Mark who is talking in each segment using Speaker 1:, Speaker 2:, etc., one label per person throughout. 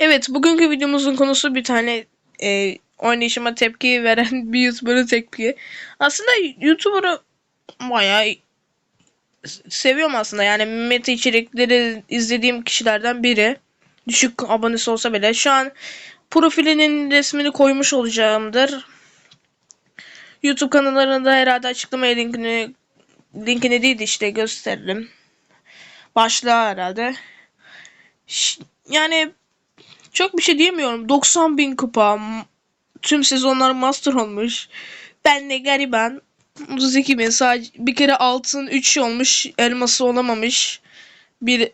Speaker 1: Evet, bugünkü videomuzun konusu bir tane e, oynayışıma tepki veren bir YouTuber'ın tepki. Aslında YouTuber'ı bayağı seviyorum aslında. Yani meta içerikleri izlediğim kişilerden biri. Düşük abonesi olsa bile. Şu an profilinin resmini koymuş olacağımdır. YouTube kanallarında herhalde açıklama linkini linkini değil de işte gösteririm. Başlığı herhalde. Yani çok bir şey diyemiyorum. 90 bin kupa. Tüm sezonlar master olmuş. Ben de gariban. 32 bin. Sadece bir kere altın 3 olmuş. Elması olamamış. Bir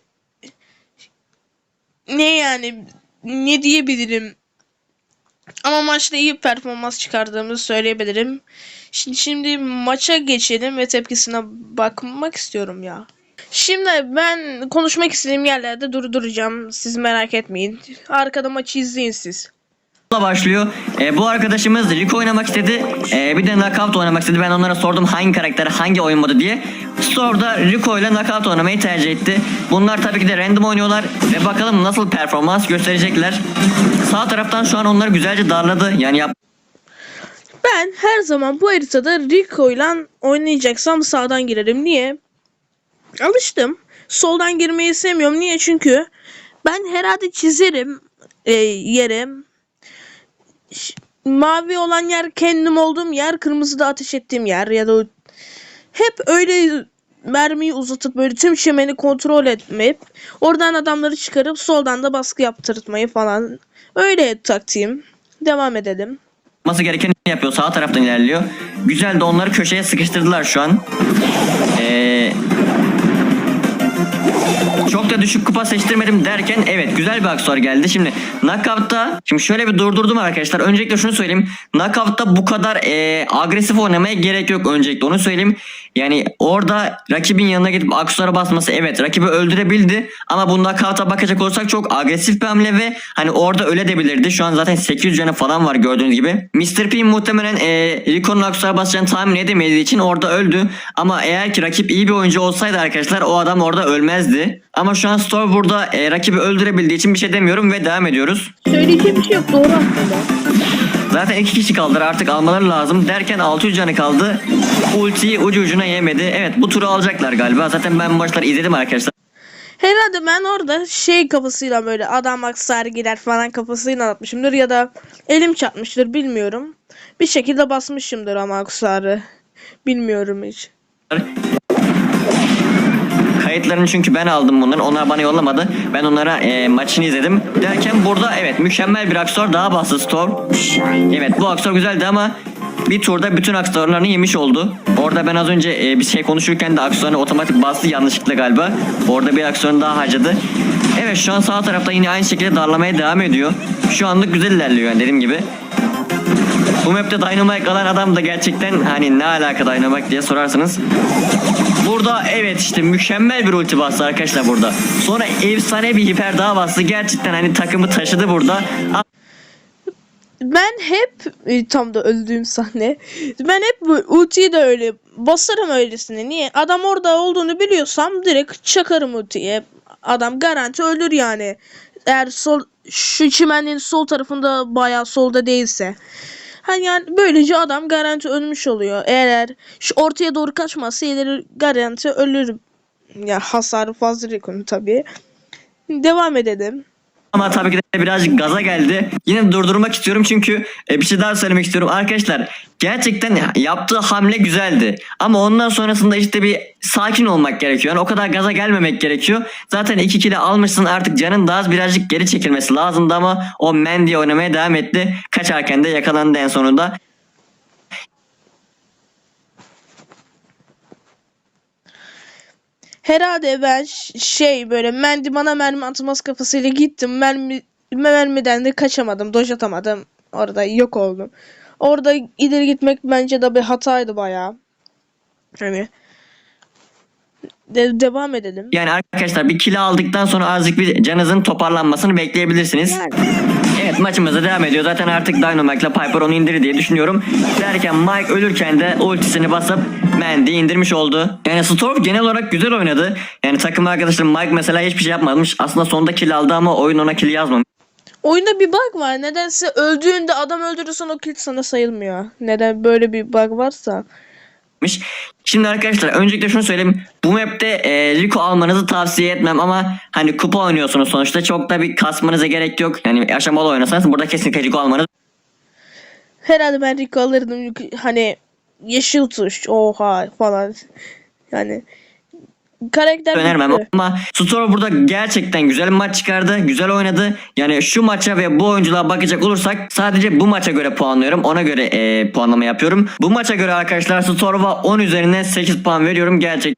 Speaker 1: ne yani ne diyebilirim. Ama maçta iyi performans çıkardığımızı söyleyebilirim. Şimdi, şimdi maça geçelim ve tepkisine bakmak istiyorum ya. Şimdi ben konuşmak istediğim yerlerde durduracağım. Siz merak etmeyin. Arkada maçı izleyin siz.
Speaker 2: başlıyor. E, bu arkadaşımız Rico oynamak istedi. E, bir de Knockout oynamak istedi. Ben onlara sordum hangi karakter hangi oyun modu diye. Store'da Rico ile Knockout oynamayı tercih etti. Bunlar tabii ki de random oynuyorlar. Ve bakalım nasıl performans gösterecekler. Sağ taraftan şu an onları güzelce darladı. Yani yap
Speaker 1: Ben her zaman bu haritada Rico ile oynayacaksam sağdan girerim. Niye? Alıştım. Soldan girmeyi sevmiyorum. Niye? Çünkü ben herhalde çizerim e, yere. Ş- Mavi olan yer kendim olduğum yer, kırmızı da ateş ettiğim yer ya da hep öyle mermiyi uzatıp böyle tüm çemeni kontrol etmeyip oradan adamları çıkarıp soldan da baskı yaptırtmayı falan. Öyle taktiğim. Devam edelim.
Speaker 2: yapması gerekeni yapıyor. Sağ taraftan ilerliyor. Güzel de onları köşeye sıkıştırdılar şu an. Eee çok da düşük kupa seçtirmedim derken evet güzel bir aksesuar geldi. Şimdi knockout'ta şimdi şöyle bir durdurdum arkadaşlar. Öncelikle şunu söyleyeyim. Knockout'ta bu kadar eee, agresif oynamaya gerek yok öncelikle onu söyleyeyim. Yani orada rakibin yanına gidip aksesuara basması evet rakibi öldürebildi. Ama bu knockout'a bakacak olursak çok agresif bir hamle ve hani orada öle. Şu an zaten 800 canı falan var gördüğünüz gibi. Mr. P muhtemelen eee Rico'nun aksesuara basacağını tahmin edemediği için orada öldü. Ama eğer ki rakip iyi bir oyuncu olsaydı arkadaşlar o adam orada ölmezdi. Ama şu an Store burada eee, rakibi öldürebildiği için bir şey demiyorum ve devam ediyoruz.
Speaker 1: Söyleyeceğim bir şey yok. Doğru aslında.
Speaker 2: Zaten iki kişi kaldılar artık almaları lazım derken 600 canı kaldı. Ultiyi ucu ucuna yemedi. Evet bu turu alacaklar galiba. Zaten ben maçları izledim arkadaşlar.
Speaker 1: Herhalde ben orada şey kafasıyla böyle adam aksar gider falan kafasıyla atmışımdır ya da elim çarpmıştır bilmiyorum. Bir şekilde basmışımdır ama aksarı. Bilmiyorum hiç.
Speaker 2: Kayıtlarını çünkü ben aldım bunların. Onlar bana yollamadı. Ben onlara e, maçını izledim. Derken burada evet mükemmel bir aksor daha bastı Storm. Evet bu aksor güzeldi ama bir turda bütün aksorlarını yemiş oldu. Orada ben az önce e, bir şey konuşurken de aksorunu otomatik bastı yanlışlıkla galiba. Orada bir aksorunu daha harcadı. Evet şu an sağ tarafta yine aynı şekilde darlamaya devam ediyor. Şu anlık güzel ilerliyor yani dediğim gibi. Bu map'te Dynamite alan adam da gerçekten hani ne alaka Dynamite diye sorarsınız. Burada evet işte mükemmel bir ulti bastı arkadaşlar burada. Sonra efsane bir hiper daha bastı. Gerçekten hani takımı taşıdı burada.
Speaker 1: Ben hep e, tam da öldüğüm sahne. Ben hep bu ultiyi de öyle basarım öylesine. Niye? Adam orada olduğunu biliyorsam direkt çakarım ultiye. Adam garanti ölür yani. Eğer sol şu çimenin sol tarafında bayağı solda değilse. Hani yani böylece adam garanti ölmüş oluyor. Eğer şu ortaya doğru kaçmazsa ileri garanti ölür. Ya hasarı fazla rekonu tabii. Devam edelim.
Speaker 2: Ama tabii ki de birazcık gaza geldi. Yine durdurmak istiyorum çünkü e, bir şey daha söylemek istiyorum. Arkadaşlar gerçekten yaptığı hamle güzeldi. Ama ondan sonrasında işte bir sakin olmak gerekiyor. Yani o kadar gaza gelmemek gerekiyor. Zaten 2 kilo almışsın artık canın daha az birazcık geri çekilmesi lazımdı ama o Mandy oynamaya devam etti. Kaçarken de yakalandı en sonunda.
Speaker 1: Herhalde ben şey böyle mendi bana mermi atmaz kafasıyla gittim. Mermi mermiden de kaçamadım. Doj atamadım. Orada yok oldum. Orada ileri gitmek bence de bir hataydı bayağı. Hani de- devam edelim.
Speaker 2: Yani arkadaşlar bir kilo aldıktan sonra azıcık bir canınızın toparlanmasını bekleyebilirsiniz.
Speaker 1: Yani.
Speaker 2: Evet maçımıza devam ediyor. Zaten artık Dynamite'la Piper onu indirir diye düşünüyorum. Derken Mike ölürken de ultisini basıp Mandy'yi indirmiş oldu. Yani Storm genel olarak güzel oynadı. Yani takım arkadaşım Mike mesela hiçbir şey yapmamış. Aslında sonunda kill aldı ama oyun ona kill yazmamış.
Speaker 1: Oyunda bir bug var. Nedense öldüğünde adam öldürürsen o kill sana sayılmıyor. Neden böyle bir bug varsa.
Speaker 2: Yapmış. Şimdi arkadaşlar öncelikle şunu söyleyeyim. Bu map'te e, Rico almanızı tavsiye etmem ama hani kupa oynuyorsunuz sonuçta. Çok da bir kasmanıza gerek yok. Yani aşamalı oynasanız burada kesinlikle Rico almanız
Speaker 1: Herhalde ben Rico alırdım. Hani yeşil tuş. Oha falan. Yani karakter
Speaker 2: önermem
Speaker 1: güçlü.
Speaker 2: ama Store burada gerçekten güzel bir maç çıkardı. Güzel oynadı. Yani şu maça ve bu oyunculuğa bakacak olursak sadece bu maça göre puanlıyorum. Ona göre e, puanlama yapıyorum. Bu maça göre arkadaşlar Store'a 10 üzerinden 8 puan veriyorum. Gerçek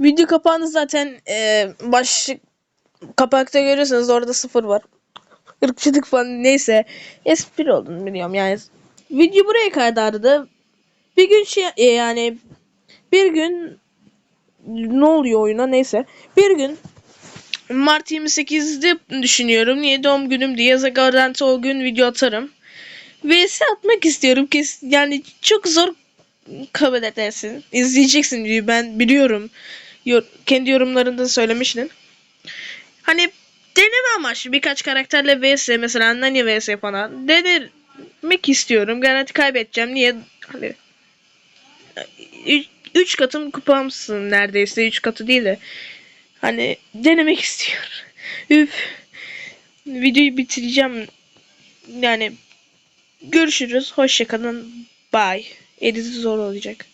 Speaker 1: Video kapağını zaten e, baş kapakta görüyorsanız orada sıfır var. Irkçılık falan neyse. Espri olduğunu biliyorum yani. Video buraya kadardı. Bir gün şey e, yani bir gün ne oluyor oyuna neyse. Bir gün Mart 28'de düşünüyorum. Niye doğum günüm diye yaza garanti o gün video atarım. VS atmak istiyorum. Kes yani çok zor kabul edersin. İzleyeceksin diyor ben biliyorum. Yor- kendi yorumlarında söylemiştin. Hani deneme amaçlı birkaç karakterle vs mesela Nani vs falan denemek istiyorum. Garanti kaybedeceğim. Niye? Hani 3 katım kupamsın neredeyse 3 katı değil de hani denemek istiyorum. Üf. Videoyu bitireceğim. Yani görüşürüz. Hoşçakalın. Bye. Editi zor olacak.